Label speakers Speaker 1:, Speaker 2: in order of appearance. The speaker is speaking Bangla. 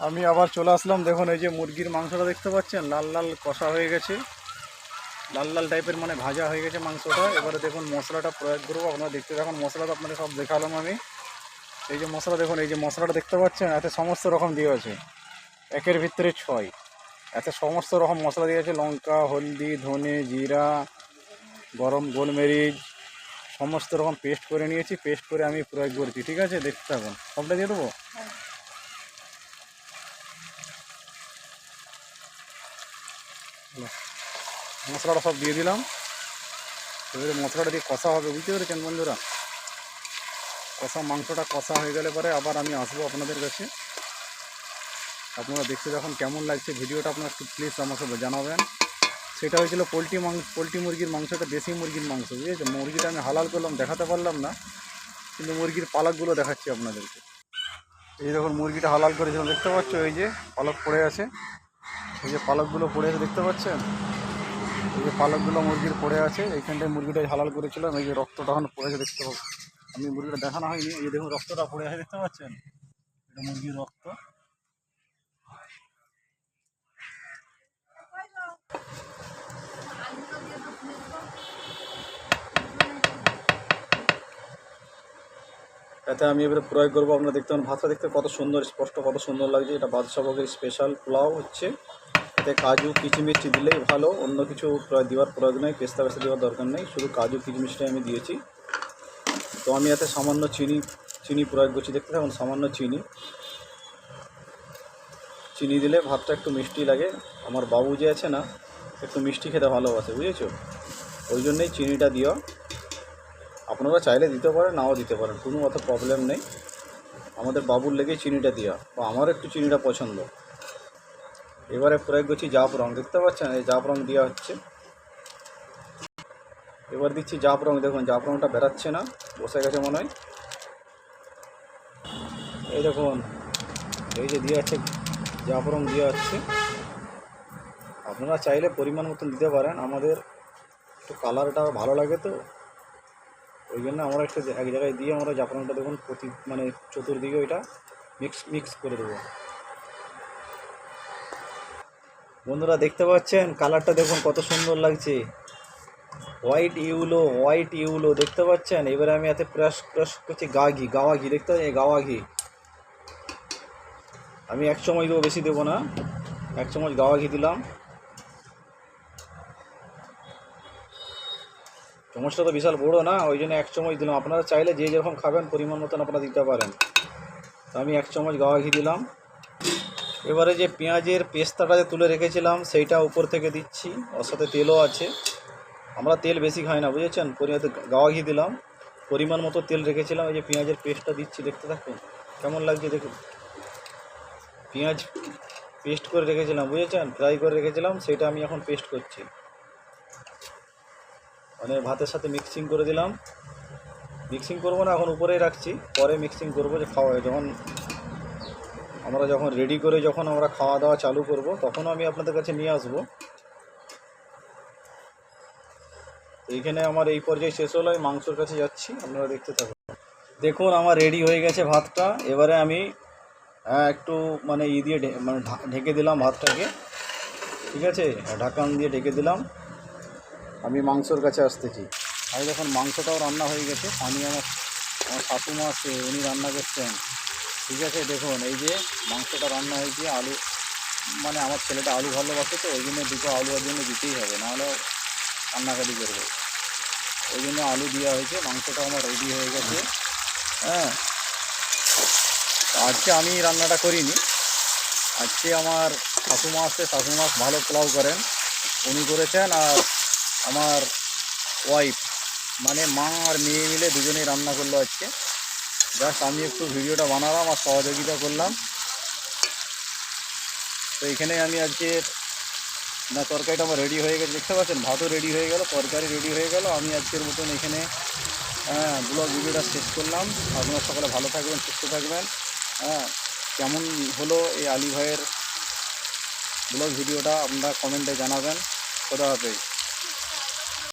Speaker 1: আমি আবার চলে আসলাম। দেখুন, এই যে মুরগির মাংসটা দেখতে পাচ্ছেন, লাল লাল কষা হয়ে গেছে। লাল লাল টাইপের মানে ভাজা হয়ে গেছে মাংসটা। এবারে দেখুন, মশলাটা প্রয়োগ করব। আপনারা দেখতে দেখুন মশলাটা আপনাদের সব দেখালাম আমি। এই যে মশলা, দেখুন, এই যে মশলাটা দেখতে পাচ্ছেন, এতে সমস্ত রকম দিয়ে আছে। একের ভিতরে ছয়। এতে সমস্ত রকম মশলা দিয়ে আছে। লঙ্কা, হলদি, ধনে, জিরা, গরম গোলমরিচ, সমস্ত রকম পেস্ট করে নিয়েছি। পেস্ট করে আমি প্রয়োগ করছি, ঠিক আছে? দেখতে থাকুন। সবটা দিয়ে দেবো? মশলাটা সব দিয়ে দিলাম। এবারে মশলাটা দিয়ে কষা হবে, বুঝতে পেরেছেন বন্ধুরা? কষা, মাংসটা কষা হয়ে গেলে পরে আবার আমি আসব আপনাদের কাছে। আপনারা দেখতে যখন কেমন লাগছে ভিডিওটা, আপনারা একটু প্লিজ আমাকে জানাবেন। সেটা হয়েছিল পোলট্রি মাংস পোলট্রি মুরগির মাংসটা, দেশি মুরগির মাংস বুঝেছে মুরগিটা আমি হালাল করলাম, দেখাতে পারলাম না। কিন্তু মুরগির পালকগুলো দেখাচ্ছি আপনাদেরকে। এই দেখুন মুরগিটা হালাল করেছিলাম, দেখতে পাচ্ছ? এই যে পালক পড়ে আছে। এই যে পালকগুলো পড়ে আছে, দেখতে পাচ্ছেন? এই যে পালকগুলো মুরগির পড়ে আছে, এইখানটায় মুরগিটা হালাল করেছিলাম, এই যে রক্তটা এখন পড়েছে দেখতে পাবো আমি মুরগিটা দেখানো হয়নি, এই দেখুন রক্তটা পড়ে আছে, দেখতে পাচ্ছেন? এটা মুরগির রক্ত। এতে আমি এবারে প্রয়োগ করব, আপনারা দেখতে পান ভাতটা দেখতে কত সুন্দর, স্পষ্ট কত সুন্দর লাগছে। এটা বাদশাভোগের স্পেশাল পোলাও হচ্ছে। এতে কাজু কিচমিচি দিলেই ভালো। অন্য কিছু দেওয়ার প্রয়োগ নেই, পেস্তা পেস্তা দেওয়ার দরকার নেই। শুধু কাজু কিচমিচটাই আমি দিয়েছি। তো আমি এতে সামান্য চিনি চিনি প্রয়োগ করছি। দেখতে থাকুন, সামান্য চিনি। চিনি দিলে ভাতটা একটু মিষ্টি লাগে। আমার বাবু যে আছে না, একটু মিষ্টি খেতে ভালোবাসে, বুঝেছ? ওই জন্যই চিনিটা দিও। আপনারা চাইলে দিতে পারেন, নাও দিতে পারেন, কোনো অত প্রবলেম নেই। আমাদের বাবুর লেগে চিনিটা দেওয়া বা আমার একটু চিনিটা পছন্দ। এবারে প্রয়োগ করছি জাপ রং দেখতে পাচ্ছেন? এই জাপ রং দেওয়া হচ্ছে। এবার দিচ্ছি জাপ রং দেখুন জাপ রংটা বেরাচ্ছে না, বসে গেছে মনে হয়। এই দেখুন, এই যে দিয়ে আছে জাপ রং দেওয়া হচ্ছে। আপনারা চাইলে পরিমাণ মতন দিতে পারেন, আমাদের একটু কালারটা ভালো লাগে তো। ওই জন্য আমরা একটু এক জায়গায় দিয়ে আমরা জাফরানটা দেখুন প্রতি মানে চতুর্দিকে ওইটা মিক্স মিক্স করে দেবো। বন্ধুরা দেখতে পাচ্ছেন? কালারটা দেখুন, কত সুন্দর লাগছে। হোয়াইট ইউলো হোয়াইট ইউলো দেখতে পাচ্ছেন? এবারে আমি এতে প্রেস প্রেস করছি গা ঘি গাওয়া ঘি দেখতে পাচ্ছেন? এই গাওয়া ঘি আমি এক চামচ দেবো, বেশি দেবো না। এক চামচ গাওয়া ঘি দিলাম। চামচটা তো বিশাল বড়ো না, ওই জন্য এক চামচ দিলাম। আপনারা চাইলে যে যেরকম খাবেন, পরিমাণ মতন আপনারা দিতে পারেন। তো আমি এক চামচ গাওয়া ঘি দিলাম। এবারে যে পেঁয়াজের পেস্তাটা যে তুলে রেখেছিলাম, সেইটা উপর থেকে দিচ্ছি। ওর সাথে তেলও আছে। আমরা তেল বেশি খাই না, বুঝেছেন? পরিমাণে গাওয়া ঘি দিলাম। পরিমাণ মতো তেল রেখেছিলাম, এই যে পেঁয়াজের পেস্টটা দিচ্ছি, দেখতে থাকুন। কেমন লাগছে দেখুন। পেঁয়াজ পেস্ট করে রেখেছিলাম, বুঝেছেন? ফ্রাই করে রেখেছিলাম, সেটা আমি এখন পেস্ট করছি। মানে ভাতের সাথে মিক্সিং করে দিলাম। মিক্সিং করব না, এখন উপরেই রাখছি। পরে মিক্সিং করব যে খাওয়া যখন আমরা যখন রেডি করে যখন আমরা খাওয়া দাওয়া চালু করব তখন আমি আপনাদের কাছে নিয়ে আসব। এইখানে আমার এই পর্যায়ে শেষ হলো, আমি মাংসর কাছে যাচ্ছি, আপনারা দেখতে থাকুন। দেখুন, আমার রেডি হয়ে গেছে ভাতটা। এবারে আমি একটু মানে ই দিয়ে মানে ঢেকে দিলাম ভাতটাকে। ঠিক আছে? ঢাকান দিয়ে ঢেকে দিলাম। আমি মাংসর কাছে আসতেছি। আমি যখন মাংসটাও রান্না হয়ে গেছে। আমি আমার আমার শাশুমা আছে, উনি রান্না করছেন। ঠিক আছে, দেখুন, এই যে মাংসটা রান্না হয়েছে, আলু মানে আমার ছেলেটা আলু ভালোবাসে তো, ওই জন্য দুটো আলু ওর জন্য দিতেই হবে, নাহলে কান্নাকাটি করবে। ওই জন্য আলু দেওয়া হয়েছে মাংসটা আমার রেডি হয়ে গেছে। হ্যাঁ। আজকে আমি রান্নাটা করিনি। আজকে আমার শাশুমা আসছে শাশুমা ভালো পোলাও করেন। উনি করেছেন আর আমার ওয়াইফ মানে মা আর মেয়ে মিলে দুজনেই রান্না করল আজকে। জাস্ট আমি একটু ভিডিওটা বানালাম আর সহযোগিতা করলাম। তো এখানে আমি আজকে, না, তরকারিটা আমার রেডি হয়ে গেছে। দেখতে পাচ্ছেন, ভাতও রেডি হয়ে গেল, তরকারি রেডি হয়ে গেল। আমি আজকের মতন এখানে হ্যাঁ ব্লগ ভিডিওটা শেষ করলাম। আপনারা সকলে ভালো থাকবেন, সুস্থ থাকবেন। হ্যাঁ কেমন হলো এই আলী ভাইয়ের ব্লগ ভিডিওটা আপনারা কমেন্টে জানাবেন। খোদা হাফেজ।